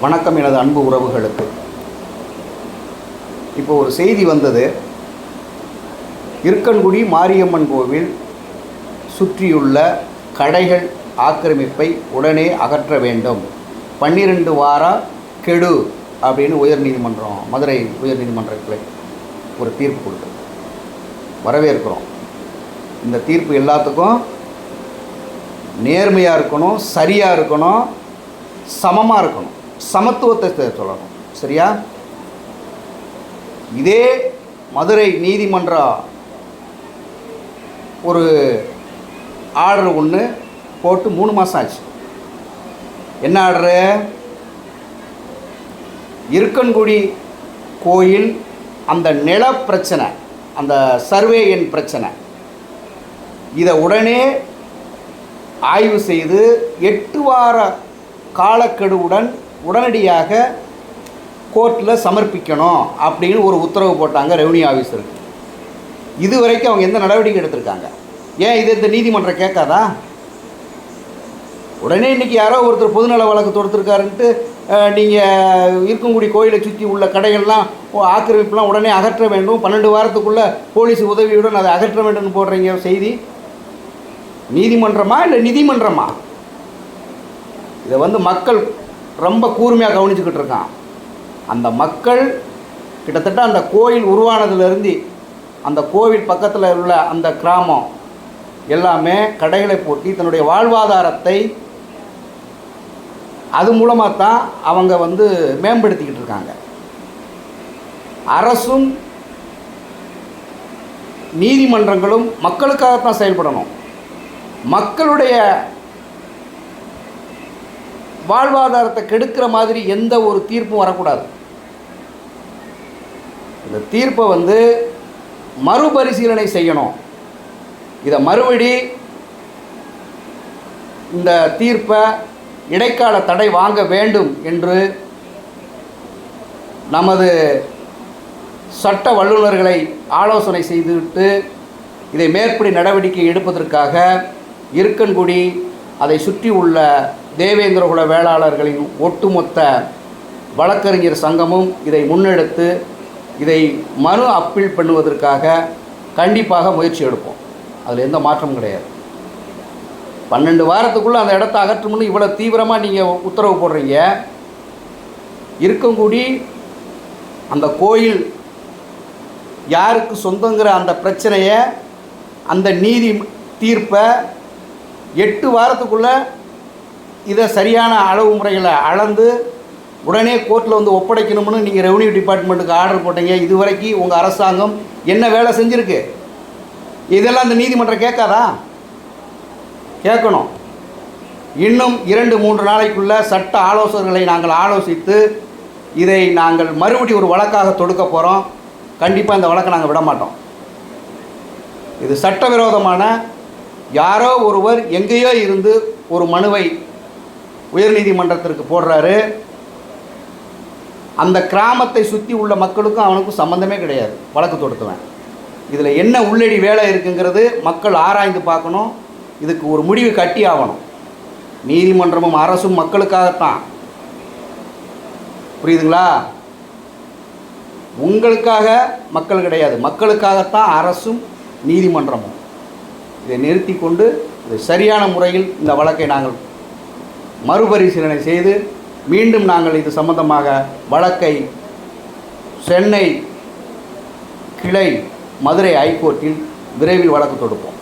வணக்கம் எனது அன்பு உறவுகளுக்கு. இப்போ ஒரு செய்தி வந்தது. இருக்கன்குடி மாரியம்மன் கோவில் சுற்றியுள்ள கடைகள் ஆக்கிரமிப்பை உடனே அகற்ற வேண்டும். பன்னிரெண்டு வாரம் கெடு அப்படின்னு உயர்நீதிமன்றம் மதுரை உயர்நீதிமன்ற கிளை ஒரு தீர்ப்பு கொடுத்தது. வரவேற்கிறோம். இந்த தீர்ப்பு எல்லாத்துக்கும் நேர்மையாக இருக்கணும் சரியாக இருக்கணும் சமமாக இருக்கணும். சமத்துவத்தை சொல்லணும். சரியா? இதே மதுரை நீதிமன்றம் ஒரு ஆர்டர் ஒன்று போட்டு மூணு மாதம் ஆச்சு. என்ன ஆர்டரு? இருக்கன்குடி கோயில் அந்த நில பிரச்சனை அந்த சர்வே எண் பிரச்சனை இதை உடனே ஆய்வு செய்து எட்டு வார காலக்கெடுவுடன் உடனடியாக கோர்ட்டில் சமர்ப்பிக்கணும் அப்படின்னு ஒரு உத்தரவு போட்டாங்க ரெவன்யூ ஆஃபீஸருக்கு இது வரைக்கும் அவங்க எந்த நடவடிக்கை எடுத்திருக்காங்க. ஏன் இது இந்த நீதிமன்றம் கேட்காதா? உடனே இன்றைக்கி யாரோ ஒருத்தர் பொதுநல வழக்கு தொடுத்துருக்காருன்ட்டு நீங்கள் இருக்கங்குடி கோயிலை சுற்றி உள்ள கடைகள்லாம் ஓ, ஆக்கிரமிப்புலாம் உடனே அகற்ற வேண்டும். பன்னெண்டு வாரத்துக்குள்ளே போலீஸ் உதவியுடன் அதை அகற்ற வேண்டும்னு போடுறீங்க செய்தி. நீதிமன்றமா இல்லை நிதிமன்றமா? இதை வந்து மக்கள் ரொம்ப கூர்மையாக கவனிச்சுக்கிட்டு இருக்கான். அந்த மக்கள் கிட்டத்தட்ட அந்த கோயில் உருவானதுலேருந்து அந்த கோவில் பக்கத்தில் உள்ள அந்த கிராமம் எல்லாமே கடைகளை போட்டி தன்னுடைய வாழ்வாதாரத்தை அது மூலமாக தான் அவங்க வந்து மேம்படுத்திக்கிட்டு இருக்காங்க. அரசும் நீதிமன்றங்களும் மக்களுக்காகத்தான் செயல்படணும். மக்களுடைய வாழ்வாதாரத்தை கெடுக்கிற மாதிரி எந்த ஒரு தீர்ப்பும் வரக்கூடாது. இந்த தீர்ப்பை வந்து மறுபரிசீலனை செய்யணும். இதை மறுபடி இந்த தீர்ப்பை இடைக்கால தடை வாங்க வேண்டும் என்று நமது சட்ட வல்லுநர்களை ஆலோசனை செய்துவிட்டு இதை மேற்படி நடவடிக்கை எடுப்பதற்காக இருக்கன்குடி அதை சுற்றி உள்ள தேவேந்திரகுல வேளாளர்களின் ஒட்டுமொத்த வழக்கறிஞர் சங்கமும் இதை முன்னெடுத்து இதை மறு அப்பீல் பண்ணுவதற்காக கண்டிப்பாக முயற்சி எடுப்போம். அதில் எந்த மாற்றமும் கிடையாது. பன்னெண்டு வாரத்துக்குள்ளே அந்த இடத்த அகற்றணும்னு இவ்வளோ தீவிரமாக நீங்கள் உத்தரவு போடுறீங்க. இருக்கங்கூடி அந்த கோயில் யாருக்கு சொந்தங்கிற அந்த பிரச்சனையை அந்த நீதி தீர்ப்பை எட்டு வாரத்துக்குள்ளே இதை சரியான அளவு முறைகளை அளந்து உடனே கோர்ட்டில் வந்து ஒப்படைக்கணும்னு நீங்கள் ரெவன்யூ டிபார்ட்மெண்ட்டுக்கு ஆர்டர் போட்டீங்க. இதுவரைக்கும் உங்கள் அரசாங்கம் என்ன வேலை செஞ்சுருக்கு? இதெல்லாம் அந்த நீதிமன்றம் கேட்காதா? கேட்கணும். இன்னும் இரண்டு மூன்று நாளைக்குள்ள சட்ட ஆலோசகர்களை நாங்கள் ஆலோசித்து இதை நாங்கள் மறுபடி ஒரு வழக்காக தொடுக்க போகிறோம் கண்டிப்பாக இந்த வழக்கை நாங்கள் விட மாட்டோம். இது சட்டவிரோதமான யாரோ ஒருவர் எங்கேயோ இருந்து ஒரு மனுவை உயர்நீதிமன்றத்திற்கு போடுறாரு. அந்த கிராமத்தை சுற்றி உள்ள மக்களுக்கும் அவனுக்கும் சம்மந்தமே கிடையாது. வழக்கு தொடுத்துவேன். இதில் என்ன உள்ளடி வேலை இருக்குங்கிறது மக்கள் ஆராய்ந்து பார்க்கணும். இதுக்கு ஒரு முடிவு கட்டி ஆகணும். நீதிமன்றமும் அரசும் மக்களுக்காகத்தான். புரியுதுங்களா? உங்களுக்காக மக்கள் கிடையாது. மக்களுக்காகத்தான் அரசும் நீதிமன்றமும். இதை நிறுத்தி கொண்டு இது சரியான முறையில் இந்த வழக்கை நாங்கள் மறுபரிசீலனை செய்து மீண்டும் நாங்கள் இது சம்பந்தமாக வழக்கை சென்னை கிளை மதுரை ஹைகோர்ட்டில் விரைவில் வழக்கு தொடுப்போம்.